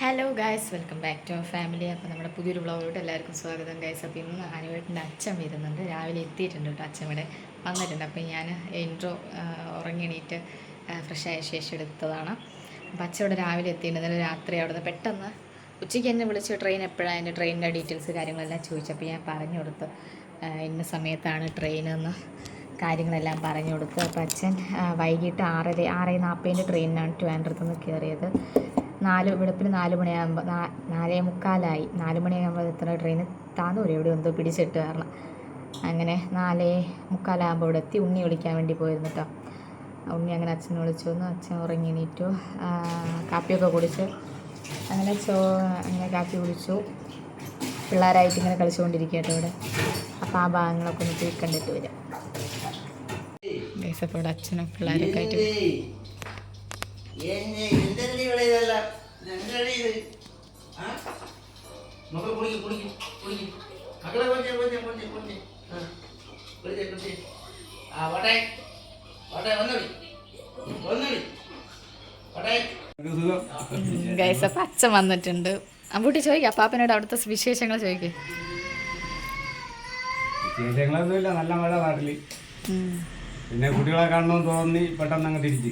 Hello guys welcome back to our family അപ്പോൾ നമ്മുടെ പുതിയൊരു വ്ളോഗിലോട്ട് എല്ലാവർക്കും സ്വാഗതം ഗായ്സ് അപ്പോൾ ഇന്ന് അനുവേട്ടന്റെ അച്ഛൻ വരുന്നുണ്ട്. രാവിലെ എത്തിയിട്ടുണ്ട് കേട്ടോ അച്ഛൻ ഇവിടെ വന്നിട്ടുണ്ട്. അപ്പോൾ ഞാൻ ഇൻട്രോ ഉറങ്ങിണീറ്റ് ഫ്രഷ് ശേഷം എടുത്തതാണ്. അപ്പോൾ അച്ഛൻ ഇവിടെ രാവിലെ എത്തിയിട്ടുണ്ട്. ഇന്നലെ രാത്രി അവിടെ നിന്ന് പെട്ടെന്ന് ഉച്ചയ്ക്ക് എന്നെ വിളിച്ച് ട്രെയിൻ എപ്പോഴാണ് അതിന്റെ ട്രെയിനിന്റെ ഡീറ്റെയിൽസ് കാര്യങ്ങളെല്ലാം ചോദിച്ചപ്പോൾ ഞാൻ പറഞ്ഞു കൊടുത്തു. ഇന്ന സമയത്താണ് ട്രെയിനെന്ന് കാര്യങ്ങളെല്ലാം പറഞ്ഞു കൊടുത്തു. അപ്പോൾ അച്ഛൻ വൈകിട്ട് ആറര ആറ് നാൽപ്പതിന്റെ ട്രെയിനിനാണ് ട്രിവാൻഡ്രത്ത് നിന്ന് കയറിയത്. നാല് വെളുപ്പിന് നാല് മണിയാകുമ്പോൾ നാലേ മുക്കാലായി. നാല് മണിയാകുമ്പോൾ എത്തുന്ന ട്രെയിൻ താന്നൂര് എവിടെ എന്തോ പിടിച്ചിട്ട് കാരണം അങ്ങനെ നാലേ മുക്കാലാകുമ്പോൾ ഇവിടെ എത്തി. ഉണ്ണി വിളിക്കാൻ വേണ്ടി പോയിരുന്നു കേട്ടോ ഉണ്ണി അങ്ങനെ അച്ഛനെ വിളിച്ചു വന്നു. അച്ഛൻ ഉറങ്ങി എണീറ്റു. കാപ്പിയൊക്കെ കുടിച്ചു അങ്ങനെ ചോ അങ്ങനെ കാപ്പി കുടിച്ചു. പിള്ളേരായിട്ട് ഇങ്ങനെ കളിച്ചുകൊണ്ടിരിക്കുക കേട്ടോ ഇവിടെ. അപ്പോൾ ആ ഭാഗങ്ങളൊക്കെ ഒന്ന് പോയി വരാം. ഗൈസ് അപ്പോൾ അച്ഛനും പിള്ളേരൊക്കെ ആയിട്ട് എന്നെ എന്തെങ്കിലും ഇവിടെ ഇതെല്ലാം? എന്താണ് ഇത്? ആ? മക്കളെ കുടിക്കും കുടിക്കും കുടിക്കും മക്കളെ കൊഞ്ചെ കൊഞ്ചെ കൊഞ്ചെ കൊഞ്ചെ. ആ കൊഞ്ചെ കൊഞ്ചെ. ആ വട്ടെ വട്ടെ വന്നോളി വന്നോളി വട്ടെ ഗൈസ് അപ്പം അച്ഛൻ വന്നിട്ടുണ്ട്. അമ്പൂട്ടി ചോദിക്കാം അപ്പാപ്പനോട് അവിടുത്തെ വിശേഷങ്ങൾ ചോദിക്കേ. വിശേഷങ്ങളൊന്നുമില്ല നല്ല മഴ നാട്ടിൽ പിന്നെ കുട്ടികളെ കാണണമെന്ന് തോന്നി പെട്ടെന്ന് അങ്ങ് തിരിച്ച്.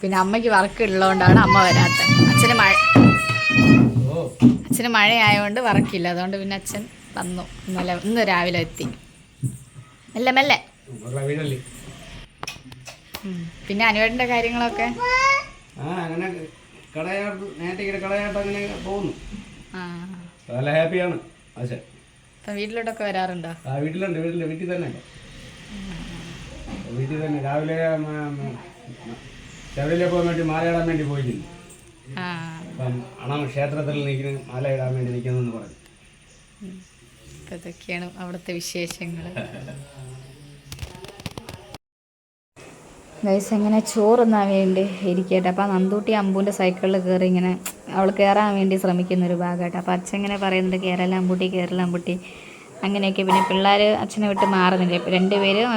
പിന്നെ അമ്മയ്ക്ക് വർക്ക് ഉള്ളതുകൊണ്ടാണ് അമ്മ വരാത്തത്. അച്ഛന് മഴ അച്ഛന് മഴയായതുകൊണ്ട് വർക്കില്ല അതുകൊണ്ട് പിന്നെ അച്ഛൻ വന്നു. ഇന്നലെ ഇന്ന് രാവിലെ എത്തി. മെല്ലെ മെല്ലെ. പിന്നെ അനുവേട്ടന്റെ കാര്യങ്ങളൊക്കെ? ഹാപ്പിയാണ് വീട്ടിലോട്ടൊക്കെ വരാറുണ്ടോ? വീട്ടിലുണ്ട് വീട്ടിൽ വീട്ടിൽ തന്നെ വീട്ടിൽ തന്നെ. രാവിലെ ശബരിലെ പോകാൻ വേണ്ടി മാലയിടാൻ വേണ്ടി പോയിരുന്നു അപ്പം അണം ക്ഷേത്രത്തിൽ നിൽക്കുന്ന മാല ഇടാൻ വേണ്ടി നിൽക്കുന്നെന്ന് പറഞ്ഞു. അതൊക്കെയാണ് ഇതൊക്കെയാണ് അവിടുത്തെ വിശേഷങ്ങൾ ഗൈസ് എങ്ങനെ ചോറുന്നാൻ വേണ്ടി ഇരിക്കട്ടെ. അപ്പം നന്തൂട്ടി അമ്പൂന്റെ സൈക്കിളിൽ കയറി ഇങ്ങനെ അവൾ കയറാൻ വേണ്ടി ശ്രമിക്കുന്ന ഒരു ഭാഗമായിട്ട്. അപ്പം അച്ഛൻ ഇങ്ങനെ പറയുന്നുണ്ട് കയറല അമ്പൂട്ടി കയറല അമ്പൂട്ടി. അങ്ങനെയൊക്കെ പിന്നെ പിള്ളേർ അച്ഛനെ വിട്ട് മാറുന്നില്ല. ഇപ്പം രണ്ടുപേരും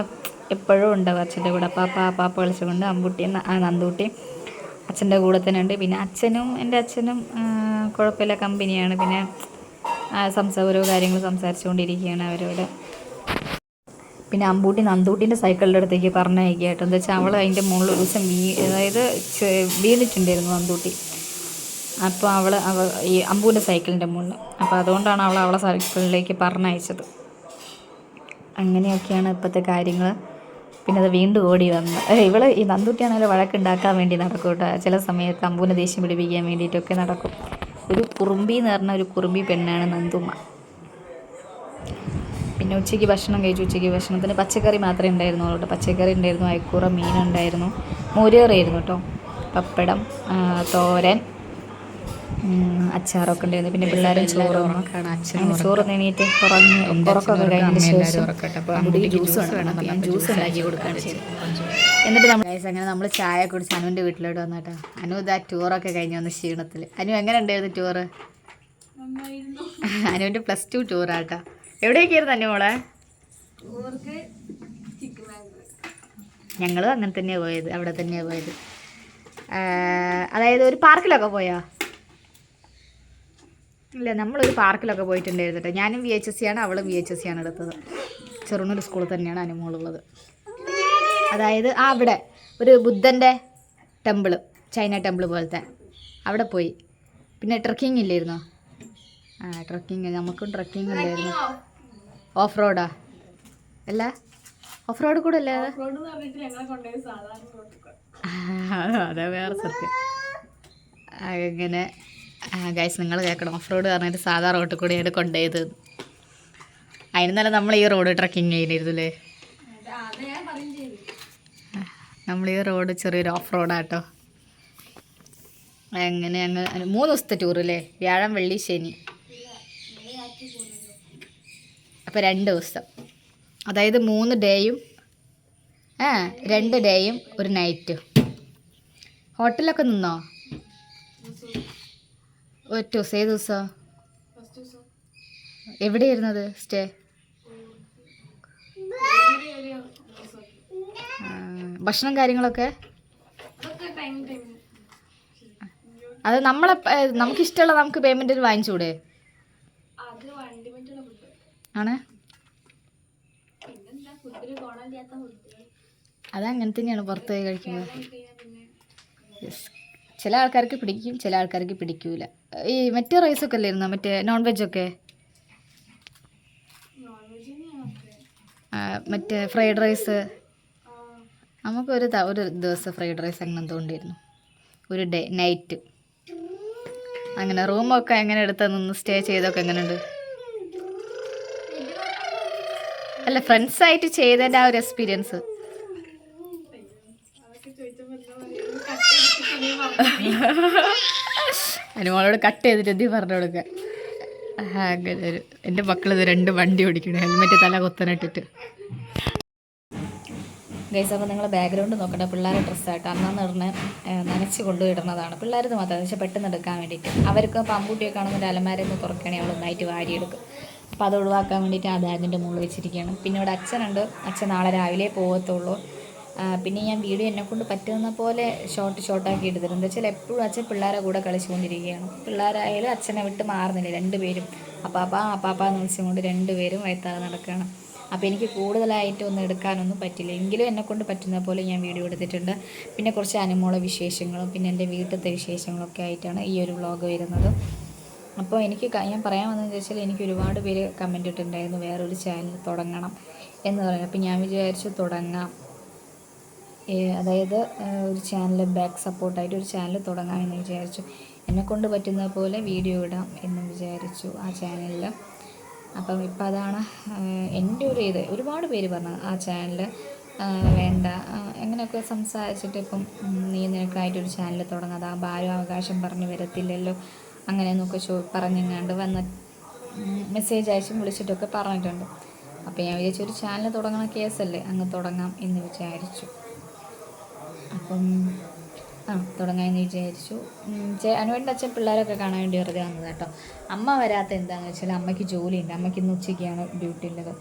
എപ്പോഴും ഉണ്ടാവും അച്ഛന്റെ കൂടെ പാപ്പ പാപ്പ വിളിച്ചുകൊണ്ട് അമ്പൂട്ടി ന- ആ നന്തൂട്ടി അച്ഛന്റെ കൂടെ തന്നെ ഉണ്ട്. പിന്നെ അച്ഛനും എന്റെ അച്ഛനും കുഴപ്പമില്ല. കമ്പനിയാണ്. പിന്നെ ആ, സംസാ ഓരോ കാര്യങ്ങൾ സംസാരിച്ചുകൊണ്ടിരിക്കുകയാണ് അവരോട്. പിന്നെ അമ്പൂട്ടി നന്തൂട്ടിന്റെ സൈക്കിളിന്റെ അടുത്തേക്ക് പറഞ്ഞയക്കുക കേട്ടോ. എന്താ വെച്ചാൽ അവൾ അതിന്റെ മുകളിൽ ഒരു ദിവസം വീ അതായത് വീണിട്ടുണ്ടായിരുന്നു നന്തൂട്ടി അപ്പോൾ അവൾ അവ ഈ അമ്പൂന്റെ സൈക്കിളിന്റെ മുകളിൽ. അപ്പോൾ അതുകൊണ്ടാണ് അവൾ അവളെ സൈക്കിളിലേക്ക് പറഞ്ഞയച്ചത്. അങ്ങനെയൊക്കെയാണ് ഇപ്പോഴത്തെ കാര്യങ്ങൾ. പിന്നെ അത് വീണ്ടും ഓടി വന്നു. ഇവൾ ഈ നന്ദുട്ടിയാണെങ്കിലും വഴക്കുണ്ടാക്കാൻ വേണ്ടി നടക്കും കേട്ടോ. ചില സമയത്ത് അമ്പൂനെ ദേഷ്യം പിടിപ്പിക്കാൻ വേണ്ടിയിട്ടൊക്കെ നടക്കും. ഒരു കുറുമ്പി എന്ന് പറഞ്ഞ ഒരു കുറുമ്പി പെണ്ണാണ് നന്ദുമ്മ. പിന്നെ ഉച്ചയ്ക്ക് ഭക്ഷണം കഴിച്ചു. ഉച്ചയ്ക്ക് ഭക്ഷണത്തിന് പച്ചക്കറി മാത്രമേ ഉണ്ടായിരുന്നുള്ളൂ കേട്ടോ. പച്ചക്കറി ഉണ്ടായിരുന്നു അയക്കൂറ മീനുണ്ടായിരുന്നു മോരുകറിയായിരുന്നു കേട്ടോ. പപ്പടം തോരൻ അച്ചാറൊക്കെ ഉണ്ടായിരുന്നു. പിന്നെ പിള്ളേരും ചോറ് ചോറ് നീണീറ്റ് ഉറങ്ങി. ഉറക്കമൊക്കെ കഴിഞ്ഞതിന് ശേഷം ജ്യൂസ് വേണം. അപ്പോൾ ഞാൻ ജ്യൂസ് ഉണ്ടാക്കി കൊടുക്കുകയാണ് ചെയ്തത് എന്നിട്ട് നമ്മൾ അങ്ങനെ നമ്മൾ ചായ കുടിച്ച് അനുവിന്റെ വീട്ടിലോട്ട് വന്നാട്ടോ. അനു ഇതാ ടൂറൊക്കെ കഴിഞ്ഞ് വന്ന് ക്ഷീണത്തിൽ അനു എങ്ങനെ ഉണ്ടായിരുന്നു ടൂറ്? അനുവിന്റെ പ്ലസ് ടു ടൂറാട്ടോ. എവിടെയൊക്കെയായിരുന്നു അനു മോളെ? ഞങ്ങളും അങ്ങനെ തന്നെയാണ് പോയത്. അവിടെ തന്നെയാണ് പോയത്. അതായത് ഒരു പാർക്കിലൊക്കെ പോയോ? ഇല്ല നമ്മളൊരു പാർക്കിലൊക്കെ പോയിട്ടുണ്ടായിരുന്നു കേട്ടോ ഞാനും വി എച്ച് എസ് സി ആണ് അവളും വി എച്ച് എസ് സി ആണ് എടുത്തത്. ചെറുനൂർ സ്കൂളിൽ തന്നെയാണ് അനുമോളുള്ളത്. അതായത് ആ അവിടെ ഒരു ബുദ്ധന്റെ ടെമ്പിൾ ചൈന ടെമ്പിൾ പോലത്തെ. അവിടെ പോയി. പിന്നെ ട്രക്കിംഗ് ഇല്ലായിരുന്നോ? ആ ട്രക്കിംഗ് നമുക്കും ട്രക്കിംഗ് ഉണ്ടായിരുന്നു ഓഫ് റോഡാ അല്ല ഓഫ് റോഡ് കൂടെ അല്ലേ അതെ വേറെ സത്യം. അങ്ങനെ ഗൈസ് നിങ്ങൾ കേൾക്കണം. ഓഫ് റോഡ് പറഞ്ഞിട്ട് സാധാ റോഡിൽ കൂടെയാണ് കൊണ്ടുപോയത്. അതിന് നല്ല നമ്മൾ ഈ റോഡ് ട്രക്കിങ് ചെയ്യുന്നില്ലേ നമ്മൾ ഈ റോഡ് ചെറിയൊരു ഓഫ് റോഡാട്ടോ എങ്ങനെ അങ്ങ് മൂന്ന് ദിവസത്തെ ടൂർ അല്ലേ? വ്യാഴം വെള്ളി ശനി. അപ്പോൾ രണ്ട് ദിവസം. അതായത് മൂന്ന് ഡേയും ആ രണ്ട് ഡേയും ഒരു നൈറ്റും ഹോട്ടലൊക്കെ നിന്നോ? ഒറ്റ ദിവസം ഏത് ദിവസം? എവിടെയായിരുന്നത് സ്റ്റേ? ഭക്ഷണം കാര്യങ്ങളൊക്കെ? അത് നമ്മളെ നമുക്ക് ഇഷ്ടമുള്ള നമുക്ക് പേയ്മെന്റ് വാങ്ങിച്ചൂടെ ആണ് അതങ്ങനെ തന്നെയാണ് പുറത്ത് പോയി കഴിക്കുന്നത്. ചില ആൾക്കാർക്ക് പിടിക്കും ചില ആൾക്കാർക്ക് പിടിക്കൂല. ഈ മറ്റേ റൈസൊക്കെ അല്ലായിരുന്നോ? മറ്റേ നോൺ വെജ് ഒക്കെ? നോൺ വെജ് തന്നെയാണ് ആ, മറ്റേ ഫ്രൈഡ് റൈസ് നമുക്ക് നമുക്കൊരു ഒരു ദിവസം ഫ്രൈഡ് റൈസ് അങ്ങനെ തോണ്ടിയിരുന്നു. ഒരു ഡേ നൈറ്റ് അങ്ങനെ റൂമൊക്കെ എങ്ങനെ എടുത്ത് നിന്ന് സ്റ്റേ ചെയ്തൊക്കെ എങ്ങനെയുണ്ട്? അല്ല ഫ്രണ്ട്സായിട്ട് ചെയ്തതിന്റെ ആ ഒരു എക്സ്പീരിയൻസ് എന്താ അനുമോളോട് കട്ട് ചെയ്തിട്ട് എന്തി പറഞ്ഞു കൊടുക്കുക ഒരു എന്റെ മക്കളിത് രണ്ട് വണ്ടി ഓടിക്കണം. ഹെൽമെറ്റ് തല കുത്തനിട്ടിട്ട്. ഗൈസ് അപ്പോൾ നിങ്ങൾ ബാക്ക്ഗ്രൗണ്ട് നോക്കട്ടെ. പിള്ളേരെ ഡ്രസ്സായിട്ട് അന്നാന്ന് പറഞ്ഞ് നനച്ച് കൊണ്ടുപോയിടുന്നതാണ് പിള്ളേരത് മാത്രം പക്ഷേ പെട്ടെന്ന് എടുക്കാൻ വേണ്ടിയിട്ട്. അവർക്ക് പമ്പൂട്ടിയൊക്കെ ആണെന്നൊരു അലമാരയിൽ നിന്ന് തുറക്കണേ അവൾ നന്നായിട്ട് വാരിയെടുക്കും. അപ്പോൾ അത് ഒഴിവാക്കാൻ വേണ്ടിയിട്ട് ആ ബാഗിന്റെ മുകളിൽ വെച്ചിരിക്കുകയാണ്. പിന്നെ ഇവിടെ അച്ഛനുണ്ട്. അച്ഛൻ നാളെ രാവിലെ പോകത്തുള്ളൂ പിന്നെ ഞാൻ വീഡിയോ എന്നെ കൊണ്ട് പറ്റുന്ന പോലെ ഷോർട്ട് ഷോർട്ടാക്കി എടുത്തിട്ടുണ്ട്. എന്താ വെച്ചാൽ എപ്പോഴും അച്ഛൻ പിള്ളേരെ കൂടെ കളിച്ചുകൊണ്ടിരിക്കുകയാണ്. പിള്ളേരായാലും അച്ഛനെ വിട്ട് മാറുന്നില്ല രണ്ടുപേരും അപ്പാപ്പ അപ്പാപ്പ എന്ന് വിളിച്ചുകൊണ്ട് രണ്ടുപേരും വയത്താതെ നടക്കുകയാണ്. അപ്പോൾ എനിക്ക് കൂടുതലായിട്ട് ഒന്നും എടുക്കാനൊന്നും പറ്റില്ല. എങ്കിലും എന്നെ കൊണ്ട് പറ്റുന്ന പോലെ ഞാൻ വീഡിയോ എടുത്തിട്ടുണ്ട്. പിന്നെ കുറച്ച് അനുമോള വിശേഷങ്ങളും പിന്നെ എന്റെ വീട്ടിലത്തെ വിശേഷങ്ങളൊക്കെ ആയിട്ടാണ് ഈ ഒരു വ്ളോഗ് വരുന്നത്. അപ്പോൾ എനിക്ക് ഞാൻ പറയാൻ വന്നതെന്ന് വെച്ചാൽ എനിക്ക് ഒരുപാട് പേര് കമന്റ് ഇട്ടിട്ടുണ്ടായിരുന്നു വേറൊരു ചാനൽ തുടങ്ങണം എന്ന് പറയുന്നത്. അപ്പോൾ ഞാൻ വിചാരിച്ചു തുടങ്ങാം. അതായത് ഒരു ചാനൽ ബാക്ക് സപ്പോർട്ടായിട്ട് ഒരു ചാനൽ തുടങ്ങാമെന്ന് വിചാരിച്ചു. എന്നെക്കൊണ്ട് പറ്റുന്ന പോലെ വീഡിയോ ഇടാം എന്ന് വിചാരിച്ചു ആ ചാനലിൽ അപ്പം ഇപ്പം അതാണ് എന്റെ ഒരു ഇത്. ഒരുപാട് പേര് പറഞ്ഞു ആ ചാനൽ വേണ്ട. അങ്ങനെയൊക്കെ സംസാരിച്ചിട്ട് ഇപ്പം നീ നിനക്കായിട്ടൊരു ചാനൽ തുടങ്ങാതെ ആ ഭാരം അവകാശം പറഞ്ഞ് വരത്തില്ലല്ലോ. അങ്ങനെയെന്നൊക്കെ ചോ പറഞ്ഞെങ്ങാണ്ട് വന്ന് മെസ്സേജ് അയച്ചും വിളിച്ചിട്ടൊക്കെ പറഞ്ഞിട്ടുണ്ട്. അപ്പോൾ ഞാൻ വിചാരിച്ചു ഒരു ചാനൽ തുടങ്ങണ കേസല്ലേ അങ്ങ് തുടങ്ങാം എന്ന് വിചാരിച്ചു. അപ്പം ആ തുടങ്ങാമെന്ന് വിചാരിച്ചു. അനുവേണ്ട അച്ഛൻ പിള്ളേരൊക്കെ കാണാൻ വേണ്ടി വെറുതെ വന്നത് കേട്ടോ. അമ്മ വരാത്ത എന്താണെന്ന് വെച്ചാൽ അമ്മയ്ക്ക് ജോലിയുണ്ട്. അമ്മയ്ക്ക് ഇന്ന് ഉച്ചയ്ക്കാണ് ഡ്യൂട്ടി ഉള്ളത്.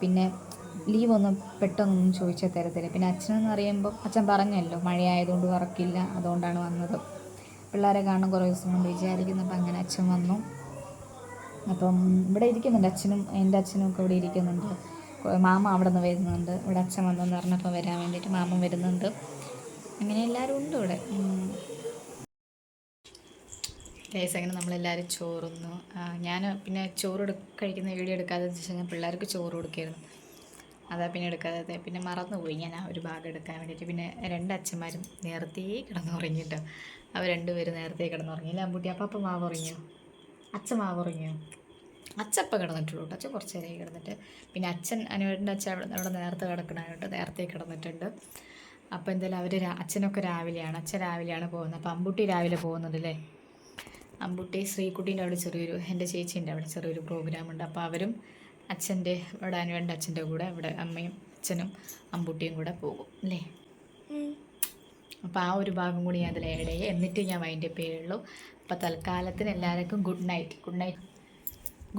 പിന്നെ ലീവ് ഒന്നും പെട്ടെന്നൊന്നും ചോദിച്ചാൽ തരത്തില്ല. പിന്നെ അച്ഛനെന്ന് പറയുമ്പോൾ അച്ഛൻ പറഞ്ഞല്ലോ മഴയായതുകൊണ്ട് വറക്കില്ല അതുകൊണ്ടാണ് വന്നത്. പിള്ളേരെ കാണാൻ കുറേ ദിവസം കൊണ്ട് വിചാരിക്കുന്നു അങ്ങനെ അച്ഛൻ വന്നു. അപ്പം ഇവിടെ ഇരിക്കുന്നുണ്ട് അച്ഛനും എന്റെ അച്ഛനും ഒക്കെ ഇവിടെ ഇരിക്കുന്നുണ്ട്. മാമ അവിടെ നിന്ന് വരുന്നുണ്ട്. ഇവിടെ അച്ഛൻ വന്നെന്ന് പറഞ്ഞപ്പോൾ വരാൻ വേണ്ടിയിട്ട് മാമ വരുന്നുണ്ട്. അങ്ങനെ എല്ലാവരും ഉണ്ട് ഇവിടെ. ഗൈസ് അങ്ങനെ നമ്മളെല്ലാവരും ചോറുന്നു. ഞാൻ പിന്നെ ചോറ് കഴിക്കുന്ന വീഡിയോ എടുക്കാതെ വെച്ച് കഴിഞ്ഞാൽ പിള്ളേർക്ക് ചോറ് കൊടുക്കായിരുന്നു. അതാ പിന്നെ എടുക്കാതെ പിന്നെ മറന്നുപോയി ഞാൻ ആ ഒരു ഭാഗം എടുക്കാൻ വേണ്ടിയിട്ട്. പിന്നെ രണ്ട് അച്ഛന്മാരും നേരത്തെ കിടന്നുറങ്ങിയിട്ടോ അവർ രണ്ടുപേരും നേരത്തെ കിടന്നുറങ്ങി. അല്ലേ അമ്പൂട്ടി? അപ്പം അപ്പം മാവ് ഉറങ്ങിയോ? അച്ഛൻ മാവ് ഉറങ്ങിയോ? അച്ഛപ്പം കിടന്നിട്ടുള്ളൂ കേട്ടോ. അച്ഛൻ കുറച്ച് നേരമായി കിടന്നിട്ട്. പിന്നെ അച്ഛൻ അനുവേട്ടന്റെ അച്ഛൻ അവിടെ അവിടെ നേരത്തെ കിടക്കണമായിട്ട് നേരത്തെ കിടന്നിട്ടുണ്ട്. അപ്പോൾ എന്തായാലും അവർ അച്ഛനൊക്കെ രാവിലെയാണ്. അച്ഛൻ രാവിലെയാണ് പോകുന്നത്. അപ്പോൾ അമ്പുട്ടി രാവിലെ പോകുന്നത് അല്ലേ അമ്പുട്ടി ശ്രീകുട്ടീന്റെ അവിടെ ചെറിയൊരു എന്റെ ചേച്ചീന്റെ അവിടെ ചെറിയൊരു പ്രോഗ്രാമുണ്ട് അപ്പോൾ അവരും അച്ഛന്റെ ഇവിടെ അനുവേണ്ട അച്ഛന്റെ കൂടെ അവിടെ അമ്മയും അച്ഛനും അമ്പുട്ടിയും കൂടെ പോകും. അല്ലേ? അപ്പോൾ ആ ഒരു ഭാഗം കൂടി ഞാൻ അതിൽ ആഡ് ചെയ്യും. എന്നിട്ട് ഞാൻ അതിന്റെ പേരുള്ളൂ അപ്പോൾ തൽക്കാലത്തിന് എല്ലാവർക്കും good night good night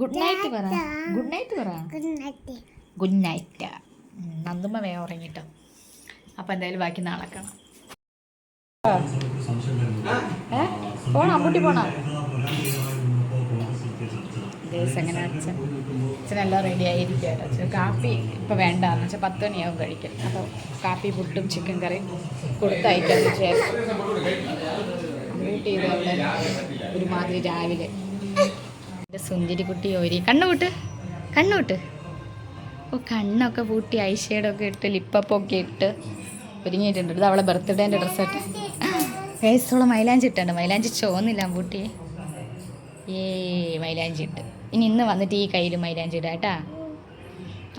good night പറ. ഗുഡ് നൈറ്റ് പറ. ഗുഡ് നൈറ്റ് നന്ദുമ്മ വേ ഉറങ്ങിട്ടോ. അപ്പോൾ എന്തായാലും ബാക്കി നാളെ കാണാം. ഏ? പോണോ? അമ്പൂട്ടി പോണോ? ദിവസം അച്ഛൻ. അച്ഛനെല്ലാം റെഡി ആയിരിക്കും അച്ഛൻ കാപ്പി ഇപ്പോൾ വേണ്ട എന്ന് വെച്ചാൽ പത്ത് മണിയാവും കഴിക്കാൻ. അപ്പോൾ കാപ്പി പുട്ടും ചിക്കൻ കറിയും കൊടുത്തയക്കാന്ന് വിചാരിച്ചു. അമ്മൂട്ടി ചെയ്ത് അവിടെ ഒരുമാതിരി രാവിലെ. എന്റെ സുന്ദരി കുട്ടി ഓരി. കണ്ണുകൂട്ട് കണ്ണുകൂട്ട് ഓ കണ്ണൊക്കെ പൂട്ടി ഐഷേഡൊക്കെ ഇട്ട് ലിപ്പൊക്കെ ഒക്കെ ഇട്ട് ഒരുങ്ങിയിട്ടുണ്ട്. ഇത് അവളെ ബർത്ത്ഡേന്റെ ഡ്രസ്സ് വയസ്സുള്ള മൈലാഞ്ചി ഇട്ടുണ്ട് മൈലാഞ്ചി ചോന്നില്ല പൂട്ടി ഏ മൈലാഞ്ചി ഇട്ട്. ഇനി ഇന്ന് വന്നിട്ട് ഈ കയ്യിൽ മൈലാഞ്ചി ഇടാം കേട്ടാ.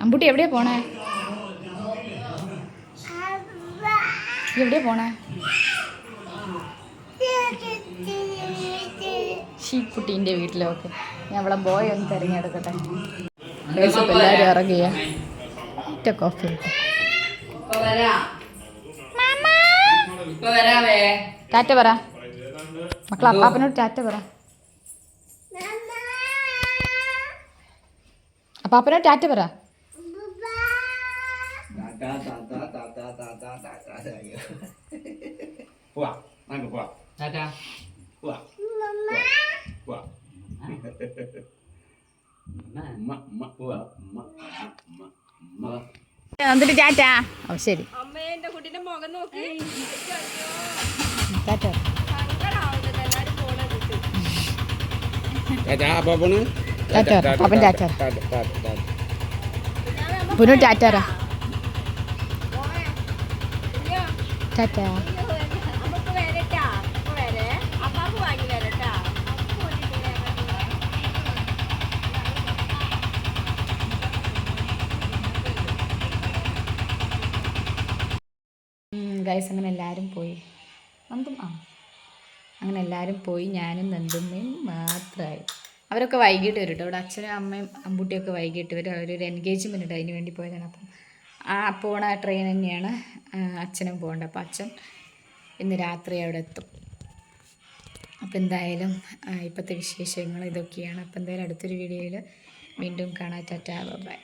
അമ്പൂട്ടി എവിടെയാ പോണേ? എവിടെയാ പോണേ? ഷീക്കുട്ടീന്റെ വീട്ടിലൊക്കെ. ഞാൻ അവളെ ബോയ് ഒന്ന് തിരഞ്ഞെടുക്കട്ടെ. ഏസപ്പ് എല്ലാവരും ഇറങ്ങിയ. ഒറ്റ കോഫി ടാറ്റ പറ. മക്കളെ അപ്പാപ്പനോട് ടാറ്റ പറ. അപ്പാപ്പനോട് ടാറ്റ പറ. പോവാ നമുക്ക് പോവാ. ടാറ്റ. പോവാ. പോവാ. പോവാ. എന്നിട്ട് ടാറ്റാ ഓ ശരി. അമ്മേ കുട്ടീന്റെ മുഖം നോക്കി. ടാറ്റ സങ്കടാവുന്നത് എല്ലാരും പോണത് ടാറ്റാ പാപ്പണ് ടാറ്റാ, പാപ്പൻ ടാറ്റാ. പുനു ടാറ്റാറാ ടാറ്റാ നമുക്ക് വരട്ടാ അപ്പൊ വരെ അപ്പാക്ക് വാങ്ങി വരട്ടാ ഗൈസ് അങ്ങനെ എല്ലാവരും പോയി. നന്ദും ആ. അങ്ങനെ എല്ലാവരും പോയി ഞാനും നന്ദുമ്മയും മാത്രമായി അവരൊക്കെ വൈകിട്ട് വരും കേട്ടോ ഇവിടെ അച്ഛനും അമ്മയും അമ്പൂട്ടിയൊക്കെ വൈകിട്ട് വരും. അവരൊരു എൻഗേജ്മെന്റ് ഉണ്ട്. അതിന് വേണ്ടി പോയതാണ്. അപ്പം ആ പോണ ട്രെയിൻ തന്നെയാണ് അച്ഛനും പോകേണ്ടത്. അപ്പം അച്ഛൻ ഇന്ന് രാത്രി അവിടെ എത്തും. അപ്പം എന്തായാലും ഇപ്പോഴത്തെ വിശേഷങ്ങൾ ഇതൊക്കെയാണ്. അപ്പം എന്തായാലും അടുത്തൊരു വീഡിയോയിൽ വീണ്ടും കാണാം. Tata bye.